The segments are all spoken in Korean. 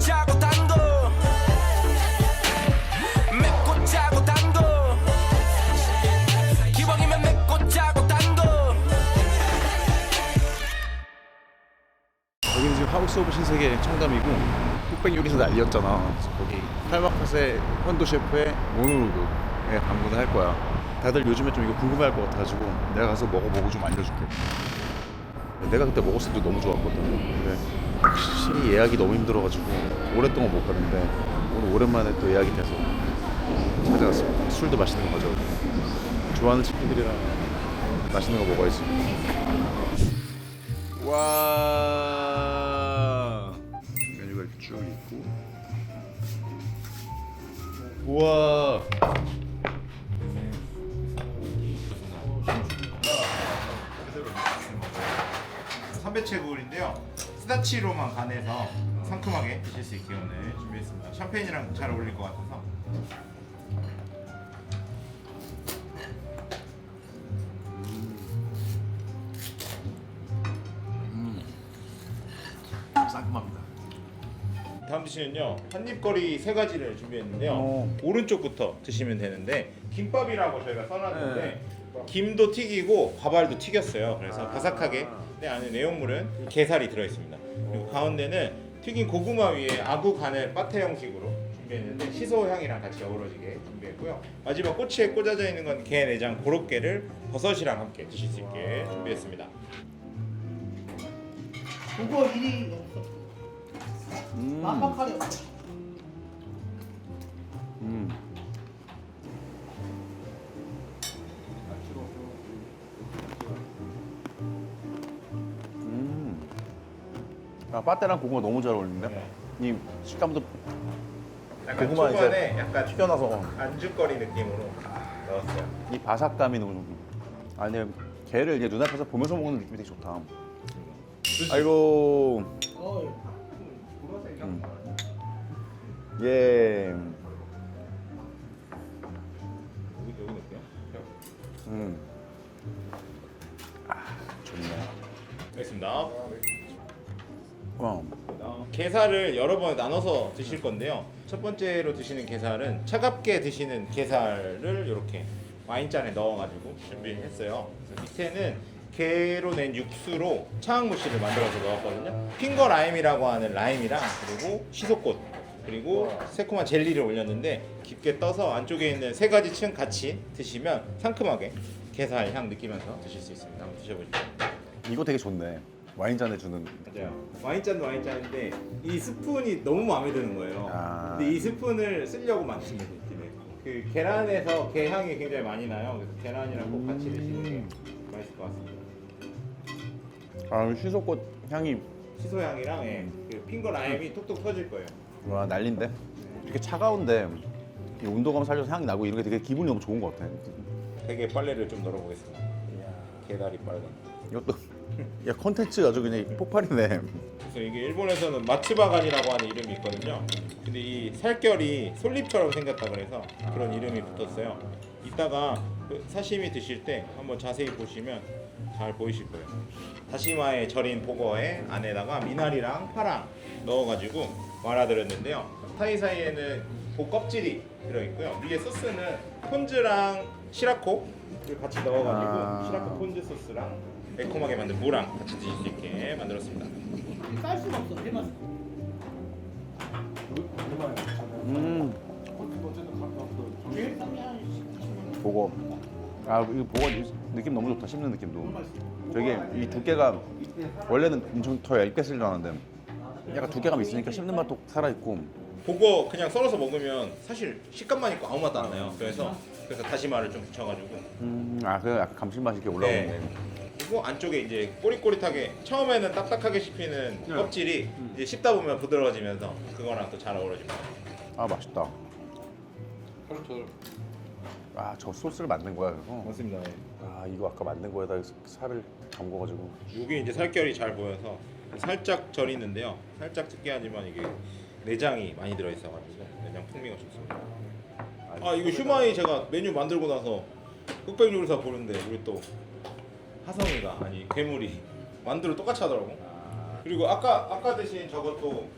짜고 짜고 단거 여기는 지금 하우스 오브 신세계 청담이고 흑백 요리에서 난리였잖아. 그래서 거기 칼마카세 현도 셰프의 모노로그에 방문을 할 거야. 다들 요즘에 좀 이거 궁금해할 것 같아가지고 내가 가서 먹어보고 좀 알려줄게 내가 그때 먹었을 때 너무 좋았거든. 근데 확실히 예약이 너무 힘들어가지고 오랫동안 못 가는데 오늘 오랜만에 또 예약이 돼서 찾아갔습니다. 술도 맛있는 거 가져오고 좋아하는 친구들이랑 맛있는 거 먹어야지. 와 메뉴가 이렇게 쭉 있고. 우와 삼배채굴인데요. 스다치로만 간해서 상큼하게 드실 수 있게 오늘 준비했습니다. 샴페인이랑 잘 어울릴 것 같아서. 상큼합니다 다음 디시는요 한입거리 세 가지를 준비했는데요 어. 오른쪽부터 드시면 되는데 김밥이라고 저희가 써놨는데 네. 김도 튀기고 밥알도 튀겼어요 그래서 아. 바삭하게 근데 안에 내용물은 게살이 들어있습니다 그리고 가운데는 튀긴 고구마 위에 아구 간을 파테 형식으로 준비했는데 시소 향이랑 같이 어우러지게 준비했고요 마지막 꼬치에 꽂아져 있는 건 게 내장 고로케를 버섯이랑 함께 드실 수 있게 준비했습니다 그거 일이 없어. 음. 완벽하게 없어. 음. 음. 아, 빠떼랑 고구마 너무 잘 어울리는데? 네. 이 식감도 약간 고구마 초반에 이제 약간 튀겨나서 안주거리 느낌으로 넣었어요. 이 바삭감이 너무 좋고 아니 게를 이제 눈앞에서 보면서 먹는 느낌이 되게 좋다. 아이고. 어, 음. 예. 여기 여기 넣을게요? 음. 아 좋네. 알겠습니다 어. 게살을 여러 번 나눠서 드실 건데요. 첫 번째로 드시는 게살은 차갑게 드시는 게살을 이렇게 와인잔에 넣어가지고 준비했어요. 그래서 밑에는 게로 낸 육수로 차항무씨를 만들어서 넣었거든요. 핑거 라임이라고 하는 라임이랑 그리고 시소꽃 그리고 새콤한 젤리를 올렸는데 깊게 떠서 안쪽에 있는 세 가지 층 같이 드시면 상큼하게 게살 향 느끼면서 드실 수 있습니다. 한번 드셔보시죠. 이거 되게 좋네 와인잔에 주는 맞아요. 와인잔도 와인잔인데 이 스푼이 너무 마음에 드는 거예요. 아. 근데 이 스푼을 쓰려고 만든 느낌이에요. 그 계란에서 게 향이 굉장히 많이 나요. 그래서 계란이랑 꼭 같이 드시는 게 맛있을 것 같습니다. 아 시소꽃 향이 시소 향이랑 예, 그 핑거 라임이 톡톡 터질 거예요. 와 난린데 이렇게 차가운데 이 온도감 살려서 향이 나고 이런 게 되게 기분이 너무 좋은 것 같아 되게 빨래를 좀 널어보겠습니다. 게다리 빨간. 이것도 야 컨텐츠 아주 그냥 폭발이네 그래서 이게 일본에서는 마츠바간이라고 하는 이름이 있거든요. 근데 이 살결이 솔잎처럼 생겼다 그래서 그런 이름이 붙었어요. 이따가 그 사시미 드실 때 한번 자세히 보시면 잘 보이실 거예요. 다시마에 절인 보거에 안에다가 미나리랑 파랑 넣어가지고 말아들였는데요. 사이사이에는 보 껍질이 들어있고요. 위에 소스는 폰즈랑 시라코를 같이 넣어가지고 아. 시라코 폰즈 소스랑 매콤하게 만든 무랑 같이 드실 수 있게 만들었습니다. 쌀 수가 없어. 해맛. 음 보고 아 이거 보고 느낌 너무 좋다 씹는 느낌도 되게 이 두께가 원래는 엄청 더 얇게 쓸 줄 알았는데 약간 두께감 있으니까 씹는 맛도 살아있고 보고 그냥 썰어서 먹으면 사실 식감만 있고 아무 맛도 안 나요. 그래서 그래서 다시마를 좀 붙여가지고 음 아 그 약간 감칠맛이 이렇게 올라오네 네. 그리고 안쪽에 이제 꼬릿꼬릿하게 처음에는 딱딱하게 씹히는 네. 껍질이 이제 씹다 보면 부드러워지면서 그거랑 또 잘 어우러집니다. 아 맛있다 아저 소스를 만든 거야 그거 맞습니다. 아 이거 아까 만든 거에다 살을 담궈가지고 이게 이제 살결이 잘 보여서 살짝 절이는데요. 살짝 특이하지만 이게 내장이 많이 들어있어가지고 내장 풍미가 좋습니다. 아 이거 휴마이 제가 메뉴 만들고 나서 흑백 요리사 보는데 우리 또 하성이가 아니 괴물이 만두를 똑같이 하더라고. 그리고 아까 아까 드신 저것도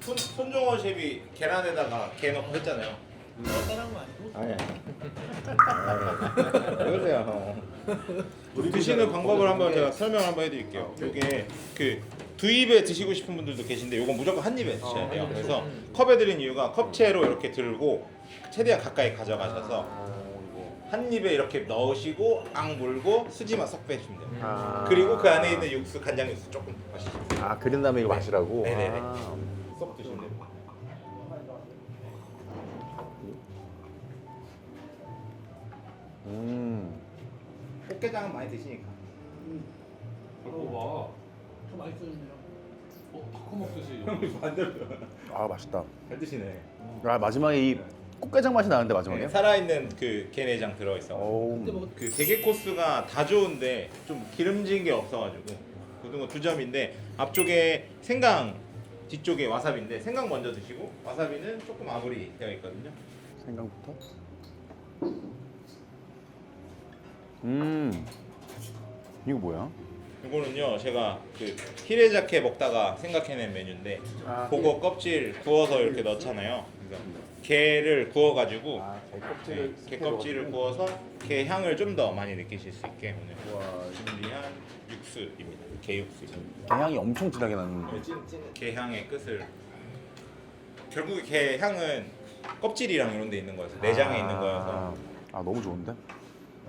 손, 손종원 셰프이 계란에다가 게 넣고 했잖아요. 따라한 거 아니고? 아니 아니. 그러세요. 드시는 방법을 한번 제가 설명 한번 해드릴게요. 이게 그 두 입에 드시고 싶은 분들도 계신데 이건 무조건 한 입에 드셔야 돼요. 그래서 컵에 드린 이유가 컵채로 이렇게 들고 최대한 가까이 가져가셔서 한 입에 이렇게 넣으시고 앙 물고 수지만 쏙 빼주시면 돼요. 아. 그리고 그 안에 있는 육수 간장 육수 조금 마시시면 돼요. 아 그린 다음에 이거 마시라고. 네네네. 아. 쏙 드시면 돼요. 음. 꽃게장은 많이 드시니까. 이거 더 맛있어졌네요. 봐. 어, 바꿔 먹듯이. 반대로 아 맛있다. 잘 드시네. 아 마지막에 이 꽃게장 맛이 나는데 마지막에. 네, 살아있는 그 게내장 들어있어. 오. 근데 뭐그 대게 코스가 다 좋은데 좀 기름진 게 없어가지고 고등어 두 점인데 앞쪽에 생강 뒤쪽에 와사비인데 생강 먼저 드시고 와사비는 조금 마무리 되어 있거든요. 생강부터. 음. 이거 뭐야? 이거는요 제가 그 히레자케 먹다가 생각해낸 메뉴인데 그거 껍질 구워서 이렇게 넣잖아요. 그래서 게를 구워가지고 네, 게 껍질을 구워서 게 향을 좀 더 많이 느끼실 수 있게 오늘 준비한 육수입니다. 게 육수. 게향이 엄청 진하게 나는. 게 향의 끝을 결국 게 향은 껍질이랑 이런 데 있는 거여서 내장에 있는 거여서 아 너무 좋은데?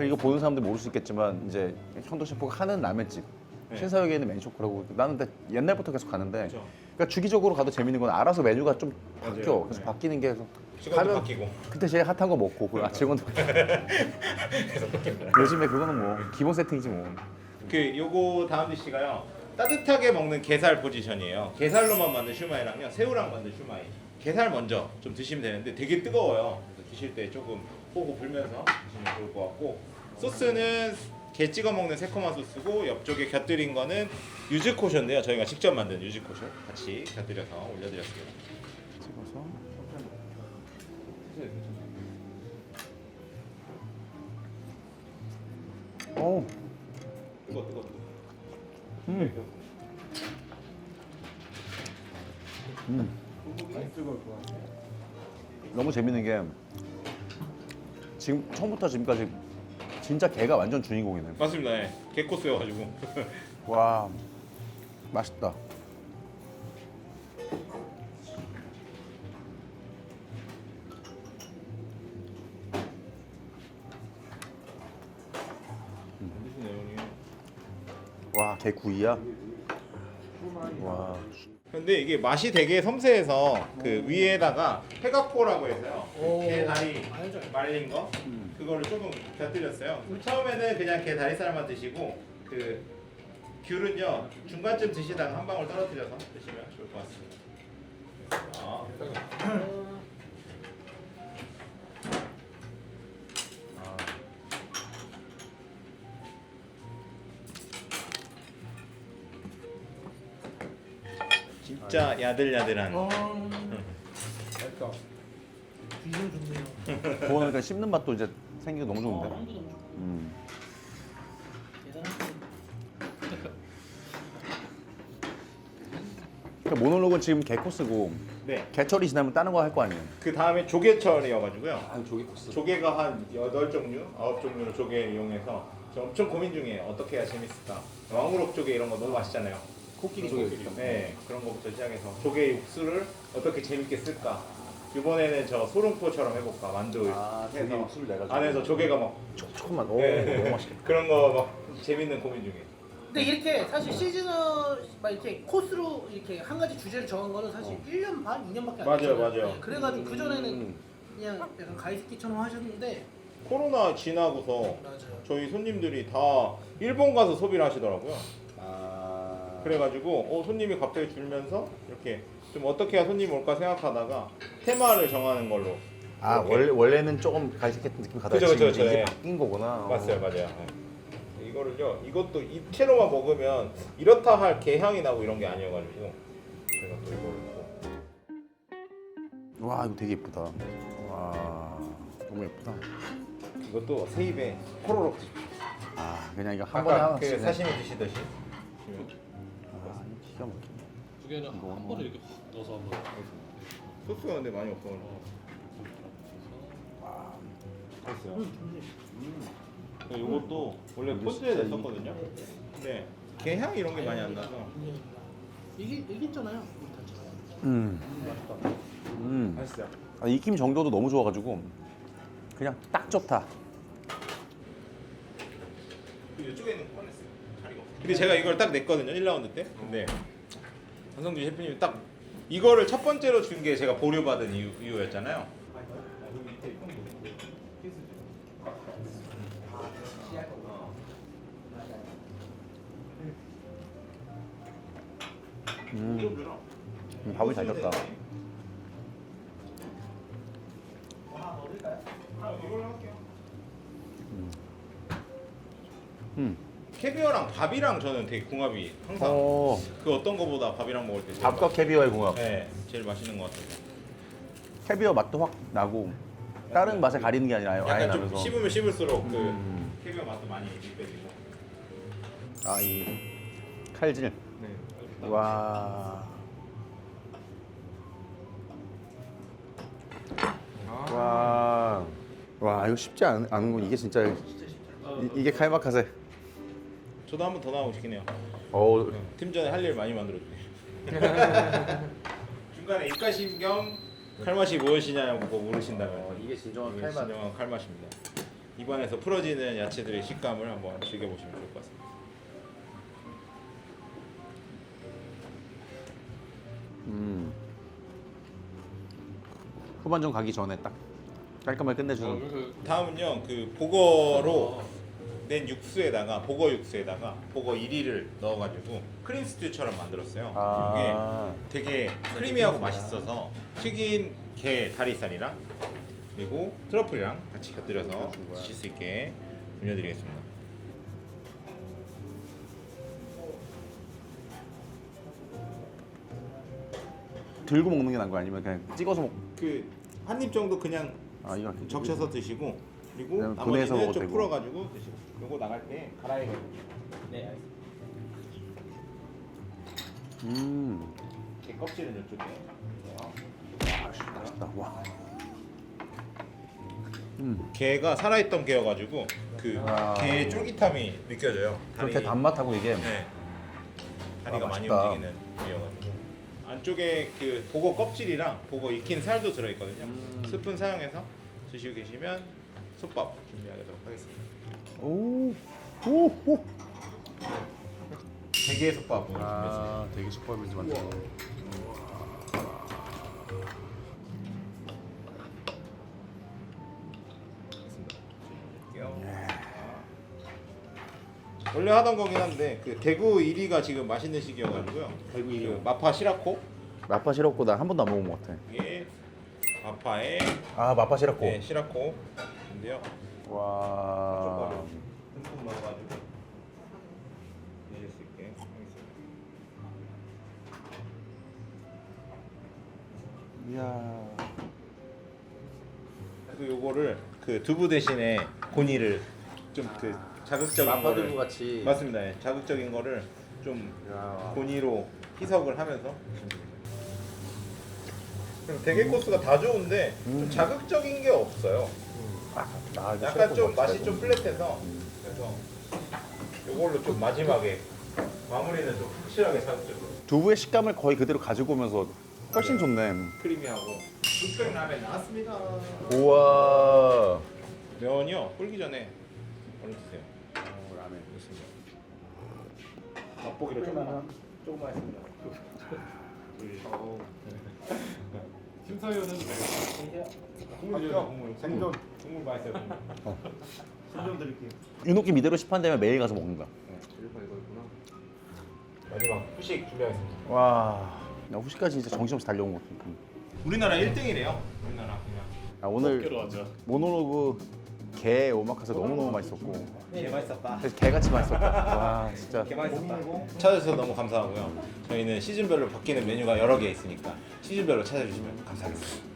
이거 보는 사람들 모를 수 있겠지만 이제 현도 셰프가 하는 라면집 네. 신사역에 있는 맨쇼크라고 나는 근데 옛날부터 계속 가는데 그렇죠. 그러니까 주기적으로 가도 재밌는 건 알아서 메뉴가 좀 맞아요. 바뀌어 그래서 네. 바뀌는 게 시간도 가면 바뀌고. 그때 제일 핫한 거 먹고 그 아, 직원도 요즘에 그거는 뭐 기본 세팅이지 뭐. 그 요거 다음 디시가요. 따뜻하게 먹는 게살 포지션이에요. 게살로만 만든 슈마이랑요. 새우랑 만든 슈마이. 게살 먼저 좀 드시면 되는데 되게 뜨거워요. 그래서 드실 때 조금 호고 불면서 드시면 좋을 것 같고. 소스는 게 찍어 먹는 새콤한 소스고 옆쪽에 곁들인 거는 유즈코쇼인데요. 저희가 직접 만든 유즈코쇼 같이 곁들여서 올려드렸습니다. 찍어서 어 뜨거 뜨거 뜨거. 음. 음. 너무 재밌는 게 지금 처음부터 지금까지 진짜 개가 완전 주인공이네. 맞습니다 예. 게 코스여가지고 와 맛있다. 와 개구이야. 와 근데 이게 맛이 되게 섬세해서 그 위에다가 페가코라고 해서요. 그 오. 게 다리 알죠. 말린 거 그거를 조금 곁들였어요. 처음에는 그냥 게 다리살만 드시고 그 귤은요 중간쯤 드시다가 한 방울 떨어뜨려서 드시면 좋을 것 같습니다. 아, 진짜 야들야들한 어. 비주얼 좋네요. 그러니까 씹는 맛도 이제 생기고 너무 어, 좋은데. 너무. 음. 그러니까 모노록은 지금 개 코스고 네. 개철이 지나면 다른 거 할 거 아니에요. 그 다음에 조개철이어가지고요. 아, 조개 코스. 조개가 한 8종류, 9종류로 조개 이용해서 저 엄청 고민 중이에요. 어떻게 해야 재밌을까? 왕우럭 조개 이런 거 너무 맛있잖아요. 코끼리 조개. 네, 그런 거부터 시작해서 조개 육수를 어떻게 재밌게 쓸까? 이번에는 저 소름포처럼 해볼까? 만두 아, 해서 육수를 내가지고. 안에서 조개가 막 촉촉한 오 네. 너무 맛있겠다. 그런 거 막 재밌는 고민 중이에요. 근데 이렇게 사실 시즌을 막 이렇게 코스로 이렇게 한 가지 주제를 정한 거는 사실 1년 반, 2년밖에 안 맞아요, 됐잖아요. 맞아요. 네, 그래가지고 그 전에는 음. 그냥 약간 가이스키처럼 하셨는데 코로나 지나고서 맞아요. 저희 손님들이 다 일본 가서 소비를 하시더라고요. 아. 그래가지고 어, 손님이 갑자기 줄면서 이렇게 좀 어떻게 해야 손님이 올까 생각하다가 테마를 정하는 걸로 아 이렇게. 원래 원래는 조금 갈색했던 느낌 가다가 그죠, 지금 그죠, 이제 네. 바뀐 거구나. 맞아요 맞아요 네. 이거를요 이것도 이 채로만 먹으면 이렇다 할 게향이 나고 이런 게 아니어가지고 제가 또 이거를 또 와 이거 되게 예쁘다. 와 너무 예쁘다. 이것도 세 입에 호로록 아 그냥 이거 한 번에 아까 하나 그. 사시미 드시듯이 아 이거 기가 막히네. 두 개는 한 번에 이렇게 확 넣어서 한번 소스가 근데 많이 없어. 어. 됐어요. 이것도 원래 포즈에 냈었거든요. 근데 게향 이런 게 많이 안 나서 이게 이겼잖아요. 우리. 음. 음. 맛있어요. 아, 익힘 정도도 너무 좋아가지고 그냥 딱 좋다. 이쪽에는 꺼냈어요. 자리가 없어. 근데 제가 이걸 딱 냈거든요. 1라운드 때. 근데 한성주 셰프님이 딱 이거를 첫 번째로 준 게 제가 보류받은 이유, 이유였잖아요. 음. 음, 밥을 잘 줬다. 음. 캐비어랑 밥이랑 저는 되게 궁합이 항상 어. 그 어떤 거보다 밥이랑 먹을 때 제일 밥과 캐비어의 궁합. 맛- 네, 제일 맛있는 것 같아요. 캐비어 맛도 확 나고 다른 맛에 가리는 게 아니라 아예 약간 좀 나면서. 씹으면 씹을수록 그 음. 캐비어 맛도 많이 느껴지고. 아 이 칼질. 네. 와. 와. 와 이거 쉽지 않, 않은 건 이게 진짜 이, 이게 칼마카세. 저도 한 번 더 나오고 싶긴 해요. 어팀 전에 할 일 많이 만들었네. 중간에 입가심 겸 칼맛이 무엇이냐고 뭐 물으신다면 이게 진정한 이게 진정한 칼맛입니다. 입안에서 풀어지는 야채들의 식감을 한번 즐겨보시면 좋을 것 같습니다. 음. 후반전 가기 전에 딱 깔끔하게 어, 끝내주는. 그래서 다음은요 그 보거로 낸 육수에다가 보거 육수에다가 보거 1위를 넣어가지고 크림 스튜처럼 만들었어요. 아. 이게 되게 크리미하고 맛있어서 튀긴 게 다리살이랑 그리고 트러플이랑 같이 곁들여서 드실 수 있게 올려드리겠습니다. 들고 먹는 게 나은 거 아니면 그냥 찍어서 먹. 그 한 입 정도 그냥 아 이거 적셔서 드시고 그리고 그냥 보내서 나머지는 먹어도 좀 되고. 풀어가지고 드시고 요거 나갈 때 갈아야 돼요. 네 알겠습니다. 음. 게 껍질은 이쪽에 맛있다. 와. 음. 게가 살아있던 게여가지고 그 아. 게의 쫄깃함이 느껴져요. 그렇게 다리- 단맛하고 이게. 네. 다리가 아, 많이 맛있다. 움직이는 게여가지고 안쪽에 그 보고 껍질이랑 보고 익힌 살도 들어있거든요. 음. 스푼 사용해서 드시고 계시면 솥밥 준비하도록 하겠습니다. 오. 오. 오. 대게 준비했습니다. 아 되게 숙밥이지 맞죠. 원래 하던 거긴 한데 그 대구 1위가 지금 맛있는 시기여가지고요. 대구 1위 마파 시라코 마파 시럽고 나한 번도 안 먹은 것 같아. 이게 마파의 아 마파 시럽고. 네, 시라코 인데요. 와. 듬뿍 넣어가지고 드실 수 있게 하겠습니다. 이야. 그리고 요거를 그 두부 대신에 고니를 좀 그 자극적인 거를 같이. 맞습니다. 예. 자극적인 거를 좀 고니로 희석을 하면서 그럼 대게 코스가 다 좋은데 좀 자극적인 게 없어요. 아, 이거 약간 좀 맛이 좀. 플랫해서 그래서 요걸로 좀 마지막에 마무리는 좀 확실하게 자극적으로 두부의 식감을 거의 그대로 가지고 오면서 훨씬 좋네. 크리미하고 육백 라면 나왔습니다. 우와. 면이요 불기 전에 얼른 드세요. 라면. 좋습니다. 맛보기로 조금만 조금만 했습니다. 심사위원은 국물 주세요. 국물 생존 국물 맛있어요. 국물. 생존 드릴게요. 유노기 이대로 시판되면 매일 가서 먹는다. 마지막 후식 준비하겠습니다. 와. 나 후식까지 진짜 정신없이 달려온 것 같아. 우리나라 1등이래요. 우리나라 그냥. 아, 오늘 하자. 모노로그 게 오마카세 너무너무 맛있었고 개 맛있었다. 그래서 개같이 맛있었다. 와 진짜 맛있었다. 찾아주셔서 너무 감사하고요. 저희는 시즌별로 바뀌는 메뉴가 여러 개 있으니까 시즌별로 찾아주시면 감사하겠습니다.